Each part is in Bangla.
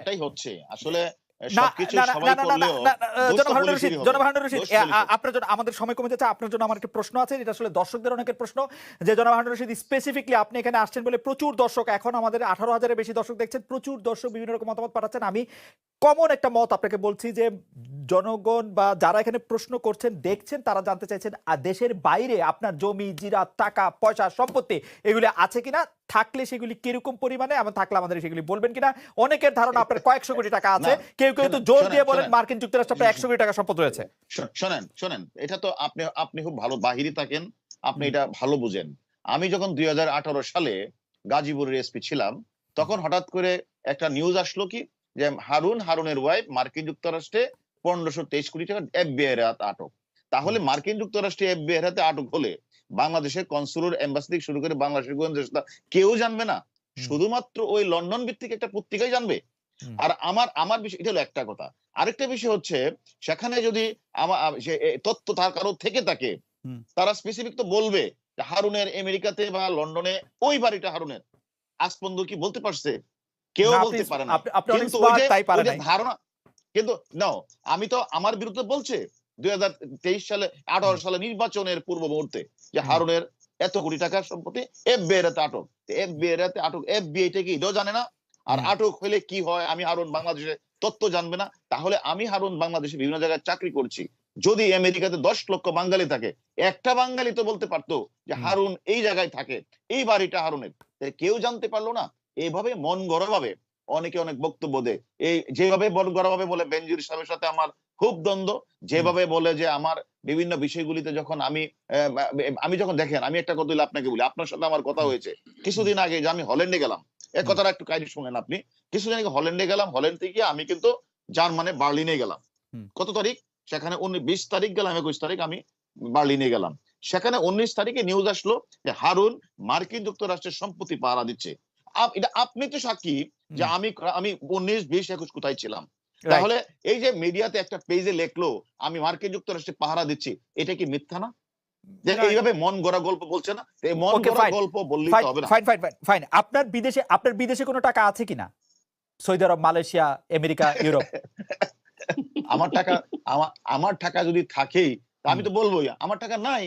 এটাই হচ্ছে আসলে না সবকিছু না না সবাই না না না করলেও না, না, আহ, দোষটা জনাব হারুনুর রশিদ পুলিশেরই হবে। জনাব হারুনুর রশিদ দোষ এ, আ- পুলিশের। আপনার জন্য আমাদের সময় কমে যাচ্ছে আপনার জন্য আমার একটা প্রশ্ন আছে এটা আসলে দর্শকদের অনেকের প্রশ্ন যে জনাব রশিদ স্পেসিফিকলি আপনি এখানে আসছেন বলে প্রচুর দর্শক এখন আমাদের আঠারো হাজারের বেশি দর্শক দেখছেন প্রচুর দর্শক বিভিন্ন রকম মতামত পাঠাচ্ছেন আমি কমন একটা মত আপনাকে বলছি যে জনগণ বা যারা এখানে প্রশ্ন করছেন দেখছেন তারা জানতে চাইছেন আর দেশের বাইরে আপনার জমি জিরা টাকা পয়সা সম্পত্তি এগুলি আছে কিনা থাকলে সেগুলি কীরকম পরিমাণে এবং থাকলে আমাদের সেগুলি বলবেন কিনা? অনেকের ধারণা আপনার কয়েকশো কোটি টাকা আছে। কেউ কেউ তো জোর দিয়ে বলেন মার্কিন যুক্তরাষ্ট্রে আপনার একশো কোটি টাকা সম্পদ রয়েছে। শোনেন শোনেন এটা তো আপনি আপনি খুব ভালো বাহিরে থাকেন আপনি এটা ভালো বুঝেন। আমি যখন দুই হাজার আঠারো সালে গাজীপুরের এসপি ছিলাম তখন হঠাৎ করে একটা নিউজ আসলো কি যে হারুন হারুনের ওয়াইফ মার্কিন যুক্তরাষ্ট্রে পনেরোশো তেইশ কোটি টাকা এফবিআই আটক। তাহলে মার্কিন যুক্তরাষ্ট্রে হাতে আটক হলে বাংলাদেশের কনসুলার এম্বাসি থেকে শুরু করে বাংলাদেশের গোয়েন্দা কেউ জানবে না। শুধুমাত্র ওই লন্ডন ভিত্তিক একটা পত্রিকাই জানবে। আর আমার আমার বিষয় এটা হলো একটা কথা। আরেকটা বিষয় হচ্ছে সেখানে যদি আমার তথ্য তার কারও থেকে থাকে তারা স্পেসিফিক তো বলবে হারুনের আমেরিকাতে বা লন্ডনে ওই বাড়িটা হারুনের। আজ পর্যন্ত কি বলতে পারছে? কেউ বলতে পারে না। কিন্তু। ধারণা কিন্তু নাও আমি তো আমার বিরুদ্ধে বলছে। দুই হাজার তেইশ সালে আঠারো সালে নির্বাচনের পূর্ব মুহূর্তে যে হারুনের এত কোটি টাকার সম্পত্তি এফবিআই এর হাতে আটক এফবিআই এর হাতে আটক এফবিআই টা কি এটাও জানে না? আর আটক হলে কি হয়? আমি হারুন বাংলাদেশে তথ্য জানবে না। তাহলে আমি হারুন বাংলাদেশে বিভিন্ন জায়গায় চাকরি করছি। যদি আমেরিকাতে দশ লক্ষ বাঙালি থাকে একটা বাঙালি তো বলতে পারতো যে হারুন এই জায়গায় থাকে এই বাড়িটা হারুনের। কেউ জানতে পারল না। এইভাবে মন গড়া ভাবে অনেকে অনেক বক্তব্য দেয়। এই যেভাবে মন গড়া ভাবে বলে বেনজির সাহেবের সাথে আমার খুব দ্বন্দ্ব। যেভাবে বলে যে আমার বিভিন্ন বিষয়গুলিতে যখন আমি আমি যখন দেখেন আমি একটা কথা বলি আপনাকে বলি আপনার সাথে আমার কথা হয়েছে। কিছুদিন আগে যে আমি হল্যান্ডে গেলাম এ। কথাটা একটু কাইন্ডলি শুনেন আপনি। কিছুদিন আগে হল্যান্ডে গেলাম হল্যান্ড থেকে আমি কিন্তু জার্মানে বার্লিনে গেলাম। কত তারিখ? সেখানে বিশ তারিখ গেলাম একুশ তারিখ আমি বার্লিনে গেলাম। সেখানে উনিশ তারিখে নিউজ আসলো যে হারুন মার্কিন যুক্তরাষ্ট্রের সম্পত্তি পাহারা দিচ্ছে। এটা আপনি তো সাক্ষী যে আমি আমি উনিশ বিশ একুশ কোথায় ছিলাম. তাহলে এই যে মিডিয়াতে একটা পেজে লেখলো আমি মার্কিন যুক্তরাষ্ট্রে পাহারা দিচ্ছি এটা কি মিথ্যা না? এইভাবে মন গড়া গল্প বলছে না? এই মন গড়া গল্প বললেই তো হবে না। ফাইন ফাইন ফাইন ফাইন আপনার বিদেশে আপনার বিদেশে কোনো টাকা আছে কিনা? সৌদি আরব মালয়েশিয়া আমেরিকা ইউরোপ? আমার টাকা আমার টাকা যদি থাকেই আমি তো বলবোই আমার টাকা নাই।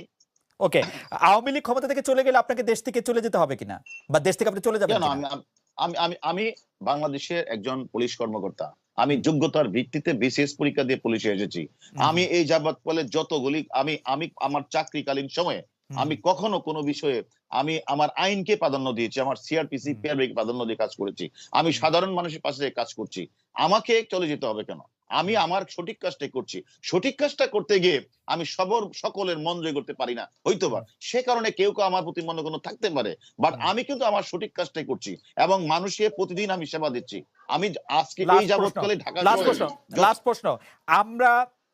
ওকে আওয়ামী লীগ ক্ষমতা থেকে চলে গেলে আপনাকে দেশ থেকে চলে যেতে হবে কিনা? বা দেশ থেকে আপনি চলে যাবেন আমি আমি আমি বাংলাদেশের একজন পুলিশ কর্মকর্তা। আমি যোগ্যতার ভিত্তিতে বিশেষ পরীক্ষা দিয়ে পুলিশে এসেছি। আমি এই যাবৎ ফলে যতগুলি আমি আমি আমার চাকরিকালীন সময়ে আমি কখনো কোনো বিষয়ে আমি আমার আইনকে প্রাধান্য দিয়েছি আমার সিআরপিসি পিআরবি প্রাধান্য দিয়ে কাজ করেছি। আমি সাধারণ মানুষের পাশে কাজ করছি। আমাকে চলে যেতে হবে কেন? আমি আমার সঠিক কাজটাই করছি। সঠিক কাজটা করতে গিয়ে আমি সবর সকলের মন জয় করতে পারি না। হয়তো বা সে কারণে কেউ কেউ আমার প্রতি মনে কোনো থাকতে পারে। বাট আমি কিন্তু আমার সঠিক কাজটাই করছি এবং মানুষকে প্রতিদিন আমি সেবা দিচ্ছি। আমি আজকে এই যাবৎকালে ঢাকা লাস্ট প্রশ্ন। লাস্ট প্রশ্ন। আমরা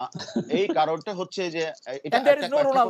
এই কারণটা হচ্ছে যে এটা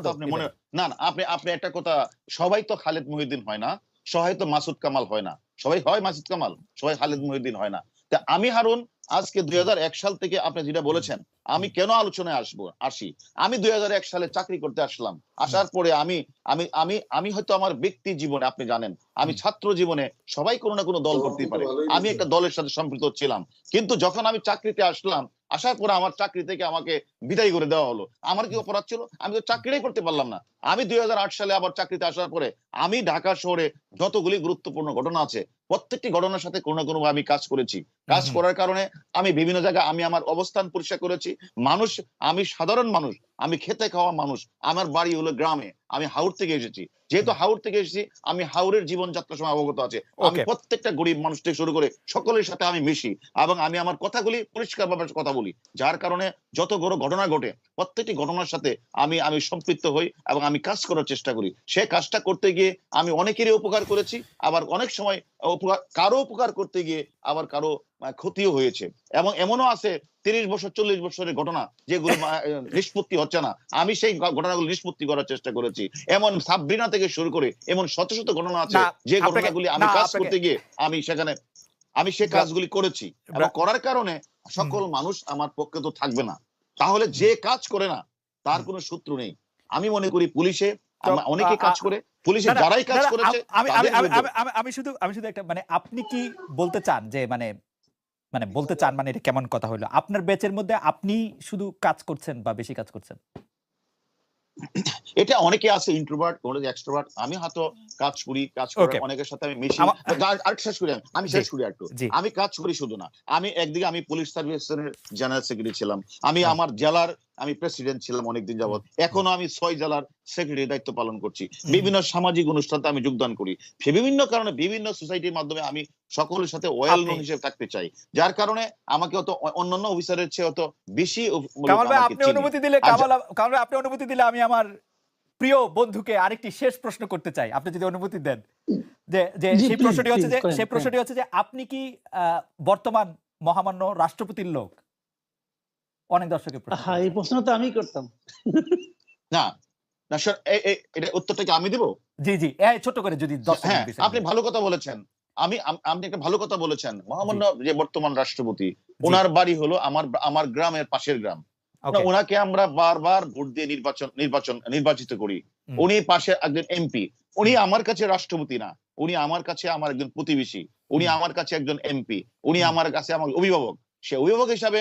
আপনি মনে না না আপনি আপনি একটা কথা সবাই তো খালেদ মহিউদ্দিন হয় না সবাই তো মাসুদ কামাল হয় না সবাই হয় মাসুদ কামাল সবাই খালেদ মহিউদ্দিন হয় না। তা আমি হারুন আজকে দুই সাল থেকে আপনি যেটা বলেছেন আমি কেন আলোচনায় আসব আসি? আমি দুই হাজার এক সালে চাকরি করতে আসলাম আসার পরে আমি আমি আমি আমি হয়তো আমার ব্যক্তি জীবনে আপনি জানেন আমি ছাত্র জীবনে সবাই কোনো না কোনো দল করতেই পারে। আমি একটা দলের সাথে সম্পৃক্ত ছিলাম কিন্তু যখন আমি চাকরিতে আসলাম আসার পর আমার চাকরি থেকে আমাকে বিদায় করে দেওয়া হলো। আমার কি অপরাধ ছিল? আমি তো চাকরিটাই করতে পারলাম না। আমি দুই সালে আবার চাকরিতে আসার পরে আমি ঢাকা শহরে যতগুলি গুরুত্বপূর্ণ ঘটনা আছে প্রত্যেকটি ঘটনার সাথে কোনো না কোনো আমি কাজ করেছি। কাজ করার কারণে আমি বিভিন্ন জায়গায় আমি আমার অবস্থান পরিষ্কার করেছি। মানুষ আমি সাধারণ মানুষ আমি খেতে খাওয়া মানুষ আমার বাড়ি হলো গ্রামে আমি হাওড় থেকে এসেছি। যেহেতু হাওড় থেকে এসেছি আমি হাওড়ের জীবনযাত্রার সময় অবগত আছে। আমি প্রত্যেকটা গরিব মানুষ থেকে শুরু করে সকলের সাথে আমি মিশি এবং আমি আমার কথাগুলি পরিষ্কারভাবে কথা বলি। যার কারণে যত বড় ঘটনা ঘটে প্রত্যেকটি ঘটনার সাথে আমি আমি সম্পৃক্ত হই এবং আমি কাজ করার চেষ্টা করি। সে কাজটা করতে গিয়ে আমি অনেকেরই উপকার করেছি আবার অনেক সময় উপকার কারও উপকার করতে গিয়ে আবার কারও ক্ষতিও হয়েছে। এবং এমনও আছে তিরিশ বছর চল্লিশ বছরের ঘটনা যেগুলো নিষ্পত্তি হচ্ছে না। আমি সেই ঘটনাগুলো নিষ্পত্তি করার চেষ্টা করেছি। এমন সাবরিনা থেকে শুরু করে এমন শত শত ঘটনা আছে যে ঘটনাগুলি আমি কাজ করতে গিয়ে আমি সেখানে আমি সে কাজগুলি করেছি। এবং করার কারণে সকল মানুষ আমার পক্ষে তো থাকবে না। তাহলে যে কাজ করে না তার কোনো শত্রু নেই। আমি মনে করি পুলিশে অনেকে কাজ করে পুলিশে যারাই কাজ করেছে আমি শুধু আমি শুধু একটা মানে আপনি কি বলতে চান যে মানে মানে বলতে চান মানে এটা কেমন কথা হলো? আপনার বেচের মধ্যে আপনি শুধু কাজ করছেন বা বেশি কাজ করছেন? এটা অনেকে আছে ইন্ট্রোভার্ট কোনো এক্সট্রোভার্ট আমি হয়তো কাজ করি কাজ করি অনেকের সাথে আমি মিশি। আর- শেষ করি আমি। শেষ করি একটু। আমি কাজ করি শুধু না। আমি একদিকে আমি পুলিশ সার্ভিসের জেনারেল সেক্রেটারি ছিলাম। আমি আমার জেলার আমি প্রেসিডেন্ট ছিলাম অনেকদিন যাবত এখনও আমি ছয় জেলার সেক্রেটারি দায়িত্ব পালন করছি। বিভিন্ন সামাজিক অনুষ্ঠানে আমি যোগদান করি। বিভিন্ন কারণে বিভিন্ন সোসাইটির মাধ্যমে আমি সকলের সাথে ওয়েল আপনি- হিসেবে থাকতে চাই। যার কারণে আমাকে অত অন্যান্য অফিসারের চেয়ে অত বেশি কামাল ভাই আপনি। অনুমতি দিলে কামাল কামাল আপনি অনুমতি দিলে আমি আমার প্রিয় বন্ধুকে আরেকটি শেষ প্রশ্ন করতে চাই। আপনি যদি অনুমতি দেন। যে যে সেই প্রশ্নটি হচ্ছে যে সেই প্রশ্নটি হচ্ছে যে আপনি কি আহ, বর্তমান মহামান্য রাষ্ট্রপতির লোক? অনেক দর্শকের প্রশ্ন হ্যাঁ এই প্রশ্ন তো আমি করতাম। না না স্যার এটা উত্তরটা কি আমি দেবো? জি জি ছোট করে যদি হ্যাঁ আপনি ভালো কথা বলেছেন। আমি আপনি একটা ভালো কথা বলেছেন। মহামান্য যে বর্তমান রাষ্ট্রপতি ওনার বাড়ি হলো আমার আমার গ্রামের পাশের গ্রাম। ওনাকে আমরা বারবার ভোট দিয়ে নির্বাচন নির্বাচন নির্বাচিত করি। উনি পাশে একজন এমপি। উনি আমার কাছে রাষ্ট্রপতি না। উনি আমার কাছে আমার একজন প্রতিবেশী। উনি আমার কাছে একজন এমপি। উনি আমার কাছে আমার অভিভাবক। সে অভিভাবক হিসাবে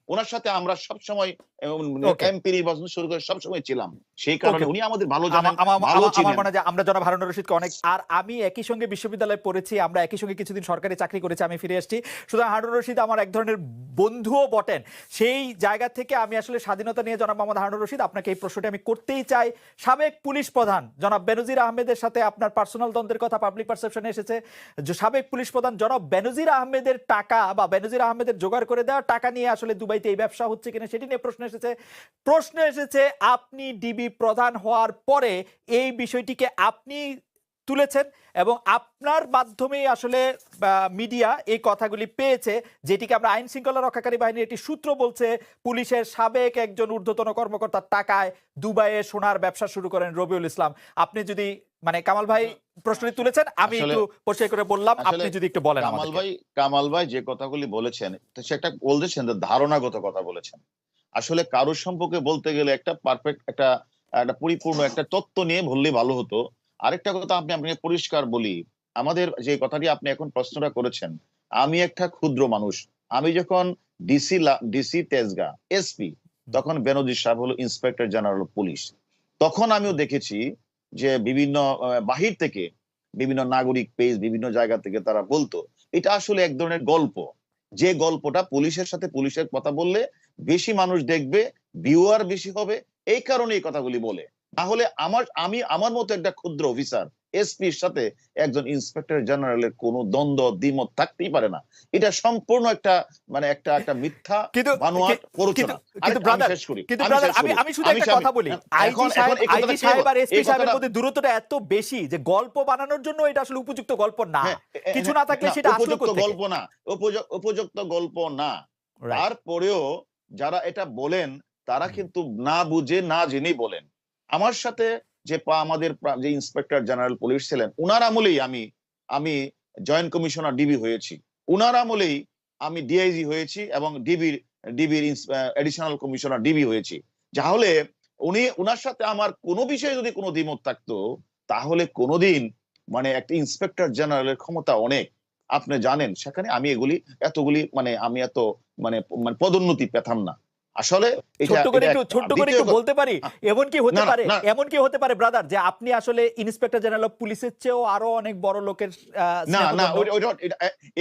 ওনার সাথে আমরা সবসময় Okay. এমপি নির্বাচন শুরু করে সবসময় ছিলাম। সেই কারণে উনি আমাদের ভালো জানেন ভালো চিনেন। যে আমরা জনাব হারুন রশিদকে অনেক আর আমি একই সঙ্গে বিশ্ববিদ্যালয়ে পড়েছি আমরা একই সঙ্গে কিছুদিন সরকারি চাকরি করেছি আমি ফিরে এসেছি। সুতরাং হারুন রশিদ আমার এক ধরনের বন্ধুও বটেন। সেই জায়গা থেকে আমি আসলে স্বাধীনতা নিয়ে জনাব মোহাম্মদ হারুন রশিদ আপনাকে এই প্রশ্নটি আমি করতেই চাই। সাবেক পুলিশ প্রধান জনাব বেনজির আহমেদের সাথে আপনার পার্সোনাল দ্বন্দ্বের কথা পাবলিক পারসেপশনে এসেছে। যে সাবেক পুলিশ প্রধান জনাব বেনজির আহমেদের টাকা বা বেনজির আহমেদের জোগাড় করে দেওয়া টাকা নিয়ে আসলে দুবাইতে এই ব্যবসা হচ্ছে কিনা সেটি নিয়ে প্রশ্ন এসেছে। প্রশ্ন এসেছে, আপনি ডিবি প্রধান হওয়ার পরে এই বিষয়টিকে আপনি তুলেছেন এবং আপনার মাধ্যমেই আসলে মিডিয়া এই কথাগুলি পেয়েছে যেটিকে আমরা আইন শৃঙ্খলা রক্ষাকারী বাহিনীর একটি সূত্র বলছে পুলিশের সাবেক একজন ঊর্ধ্বতন কর্মকর্তার টাকায় দুবাইয়ে সোনার ব্যবসা শুরু করেন রবিউল ইসলাম। আপনি যদি মানে কামাল ভাই প্রশ্নটি তুলেছেন আমি একটু পরিষ্কার করে বললাম আপনি যদি একটু বলেন কামাল ভাই কামাল ভাই যে কথাগুলি বলেছেন তো সেটা বলতেছেন ধারণাগত কথা বলেছেন। আসলে কারোর সম্পর্কে বলতে গেলে একটা পারফেক্ট একটা একটা পরিপূর্ণ একটা তত্ত্ব নিয়ে বললে ভালো হতো। আরেকটা কথা আপনি আপনাকে পরিষ্কার বলি। আমাদের যে কথাটি আপনি এখন প্রশ্নটা করেছেন, আমি একটা ক্ষুদ্র মানুষ। আমি যখন ডিসি ডিসি তেজগা এসপি তখন বেনজির সাহেব হলো ইন্সপেক্টর জেনারেল পুলিশ তখন আমিও দেখেছি যে বিভিন্ন বাহির থেকে বিভিন্ন নাগরিক পেজ, বিভিন্ন জায়গা থেকে তারা বলতো, এটা আসলে এক ধরনের গল্প। যে গল্পটা পুলিশের সাথে পুলিশের কথা বললে বেশি মানুষ দেখবে ভিউয়ার বেশি হবে, এই কারণে এই কথাগুলি বলে। তাহলে আমার আমি আমার মতো একটা ক্ষুদ্র অফিসার এসপির সাথে একজন ইন্সপেক্টর জেনারেলের কোনো দ্বন্দ্ব দ্বিমত থাকতেই পারে না। এটা সম্পূর্ণ একটা মানে একটা একটা মিথ্যা কিন্তু বানোয়াট প্ররোচনা। কিন্তু আরেকটা আমি কিন্তু শুধু একটা কথা বলি। আইজি সাহেব আইজি সাহেব আর এসপি সাহেবের মধ্যে দূরত্বটা এত বেশি যে গল্প বানানোর জন্য এটা আসলে উপযুক্ত গল্প না। হ্যাঁ, কিছু না থাকলে সেটা আসলো উপযুক্ত গল্প না উপযুক্ত উপযুক্ত গল্প না। তারপরেও যারা এটা বলেন তারা কিন্তু না বুঝে না জেনেই বলেন। আমার সাথে যে পা- আমাদের যে ইন্সপেক্টর জেনারেল পুলিশ ছিলেন, উনার আমলেই আমি আমি জয়েন্ট কমিশনার ডিবি হয়েছি। উনার আমলেই আমি ডিআইজি হয়েছি এবং ডিবির ডিবির এডিশনাল কমিশনার ডিবি হয়েছি। তাহলে উনি, উনার সাথে আমার কোনো বিষয়ে যদি কোনো দ্বিমত থাকতো, তাহলে কোনোদিন মানে একটা ইন্সপেক্টর জেনারেলের ক্ষমতা অনেক। আপনি জানেন, সেখানে আমি এগুলি, এতগুলি মানে আমি এত মানে মানে পদোন্নতি পেতাম না। আসলে ছোট্ট করে একটু। ছোট্ট করে একটু বলতে পারি? এমন কি হতে পারে। এমন কি হতে পারে ব্রাদার যে আপনি আসলে ইন্সপেক্টর জেনারেল অফ পুলিশের চেয়েও আরও অনেক বড় লোকের না না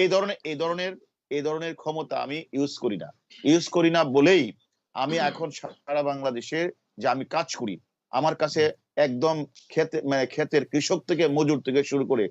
এই ধরনের এই ধরনের এই ধরনের ক্ষমতা আমি ইউজ করি না। ইউজ করি না বলেই আমি এখন সারা বাংলাদেশে যে আমি কাজ করি আমার কাছে একদম খেতে মানে ক্ষেতের কৃষক থেকে মজুর থেকে শুরু করে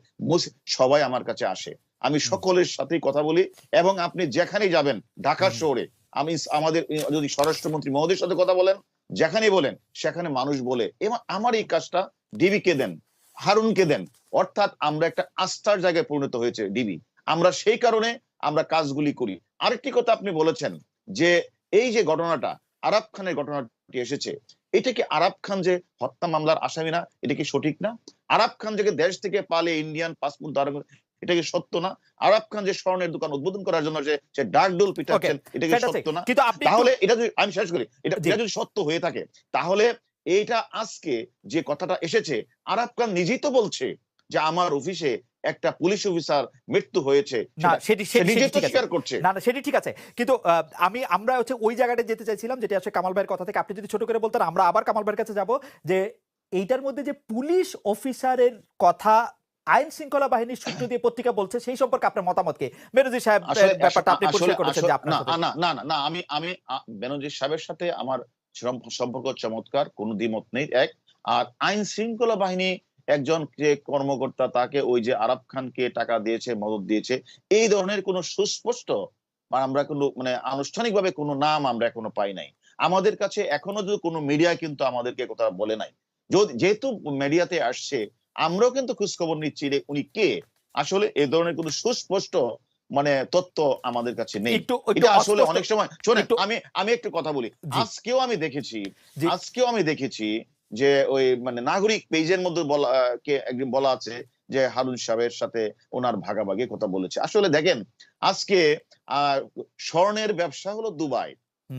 সবাই আমার কাছে আসে। আমি সকলের সাথেই কথা বলি এবং আপনি যেখানেই যাবেন ঢাকা শহরে আমি আমাদের যদি স্বরাষ্ট্রমন্ত্রী মহোদয়ের সাথে কথা বলেন, যেখানেই বলেন, সেখানে মানুষ বলে এবং আমার এই কাজটা ডিবিকে দেন? হারুনকে দেন? অর্থাৎ আমরা একটা আস্থার জায়গায় পরিণত হয়েছে ডিবি। আমরা সেই কারণে আমরা কাজগুলি করি। আরেকটি কথা আপনি বলেছেন যে, এই যে ঘটনাটা আরাব খানের ঘটনাটি এসেছে, এটা কি আরাব খান যে হত্যা মামলার আসামি না? এটা কি সঠিক না? আরাব খান যে দেশ থেকে পালে ইন্ডিয়ান পাসপোর্ট ধারণ করে, এটা কি সত্য না? আরাব খান যে স্বর্ণের দোকান উদ্বোধন করার জন্য যে সে ডাক ডোল পিটাচ্ছেন এটা কি সত্য না? তাহলে এটা যদি আমি শেষ করি এটা যদি সত্য হয়ে থাকে তাহলে এইটা আজকে যে কথাটা এসেছে আরাব খান নিজেই তো বলছে যে আমার অফিসে একটা পুলিশ অফিসার মৃত্যু হয়েছে। করছে। না না সেটি ঠিক আছে। কিন্তু আহ, আমি আমরা হচ্ছে ওই জায়গাটা যেতে চাইছিলাম যেটা আসলে কামাল ভাইয়ের কথা থেকে। আপনি যদি ছোট করে বলতেন আমরা আবার কামাল ভাইয়ের কাছে যাব যে এইটার মধ্যে যে পুলিশ অফিসারের কথা আইন শৃঙ্খলা বাহিনীর সূত্র দিয়ে পত্রিকা বলছে সেই সম্পর্কে আপনার মতামত কি মেরুজি সাহেব ব্যাপারটা আপনি পরিষ্কার করেছেন যে আপনার না না না আমি আমি বেনজির সাহেবের সাথে আমার সম- সম্পর্ক চমৎকার কোনো দ্বিমত নেই এক। আর আইন শৃঙ্খলা বাহিনী একজন যে কর্মকর্তা তাকে ওই যে আরব খানকে টাকা দিয়েছে মদত দিয়েছে এই ধরনের কোনো সুস্পষ্ট আমরা কোনো মানে আনুষ্ঠানিকভাবে কোনো নাম আমরা এখনও পাই নাই। আমাদের কাছে এখনও যদি কোনো মিডিয়া কিন্তু আমাদেরকে কথা বলে নাই। যেহেতু মিডিয়াতে আসছে আমরাও কিন্তু খোঁজখবর নিচ্ছি যে উনি কে। আসলে এ ধরনের কোনো সুস্পষ্ট মানে তথ্য আমাদের কাছে নেই। এটা আসলে অনেক সময় শোনেন আমি আমি একটু কথা বলি। আজকেও আমি দেখেছি আজকেও আমি দেখেছি যে ওই মানে নাগরিক পেজের মধ্যে বলা কে একদিন বলা আছে যে হারুন সাহেবের সাথে ওনার ভাগাভাগি কথা বলেছে। আসলে দেখেন আজকে আহ স্বর্ণের ব্যবসা হলো দুবাই।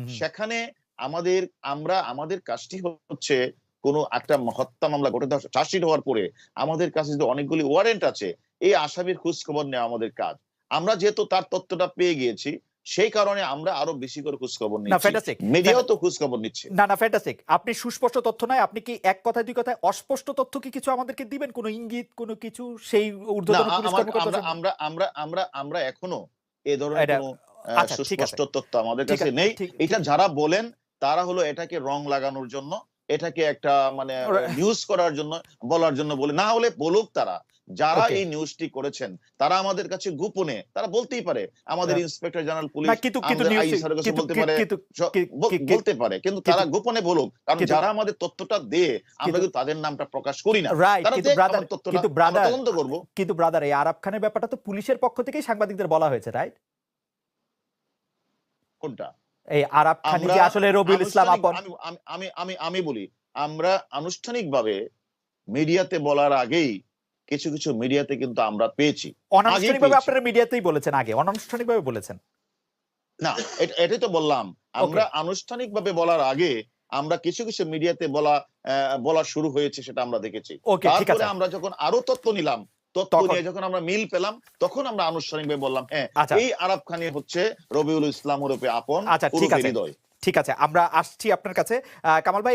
সেখানে আমাদের আমরা আমাদের কাজটি হচ্ছে কোনো একটা হত্যা মামলা ঘটে চার্জশিট হওয়ার পরে আমাদের কাছে যে অনেকগুলি ওয়ারেন্ট আছে এই আসামির খোঁজ খবর নেওয়া আমাদের কাজ। আমরা যেহেতু তার তথ্যটা পেয়ে গিয়েছি সেই কারণে আমরা আরও বেশি করে খোঁজ খবর নিচ্ছি। মিডিয়াও তো খোঁজ খবর নিচ্ছে। না না ফ্যান্টাস্টিক আপনি সুস্পষ্ট তথ্য নয় আপনি কি এক দুই কথায় অস্পষ্ট তথ্য কি কিছু আমাদেরকে দিবেন? কোনো ইঙ্গিত কোনো কিছু? সেই ঊর্ধ্বতন পুলিশ কর্মকর্তা আমরা আমরা আমরা আমরা এখনও এ ধরনের কোনো আচ্ছা। সুস্পষ্ট তথ্য আমাদের কাছে নেই। এটা যারা বলেন তারা হলো এটাকে রং লাগানোর জন্য এটাকে একটা মানে নিউজ করার জন্য বলার জন্য বলে না হলে বলুক তারা যারা এই নিউজটি করেছেন তারা আমাদের কাছে গোপনে তারা বলতেই পারে আমাদের ইন্সপেক্টর জেনারেল পুলিশ বলতে পারে বলতে পারে কিন্তু তারা গোপনে বলুক কারণ যারা আমাদের তথ্যটা দিয়ে আমরা কিন্তু- তাদের নামটা প্রকাশ করি না। কিন্তু ব্রাদার আমার কিন্তু ব্রাদার তদন্ত করব। কিন্তু ব্রাদার এই আরব খানের ব্যাপারটা তো পুলিশের পক্ষ থেকেই সাংবাদিকদের বলা হয়েছে রাইট কোনটা? এই আরব খানি যে আসলে রবিউল ইসলাম আপন আমি আমি- আমি বলি আমরা আনুষ্ঠানিকভাবে মিডিয়াতে বলার আগেই কিছু কিছু মিডিয়াতে কিন্তু আমরা পেয়েছি। অনানুষ্ঠানিকভাবে। আপনারা মিডিয়াতেই বলেছেন আগে অনানুষ্ঠানিকভাবে বলেছেন। না এটাই তো বললাম। আমরা আনুষ্ঠানিকভাবে বলার আগে আমরা কিছু কিছু মিডিয়াতে বলা আহ, বলা শুরু হয়েছে সেটা আমরা দেখেছি। তারপরে আমরা যখন আরও তথ্য নিলাম তথ্য তখন- নিয়ে যখন আমরা মিল পেলাম তখন আমরা আনুষ্ঠানিকভাবে বললাম হ্যাঁ আচ্ছা। এই আরব খানি হচ্ছে রবিউল ইসলাম ওরফে আপন আচ্ছা, ঠিক আছে। ঠিক আছে আমরা আসছি আপনার কাছে। আহ, কামাল ভাই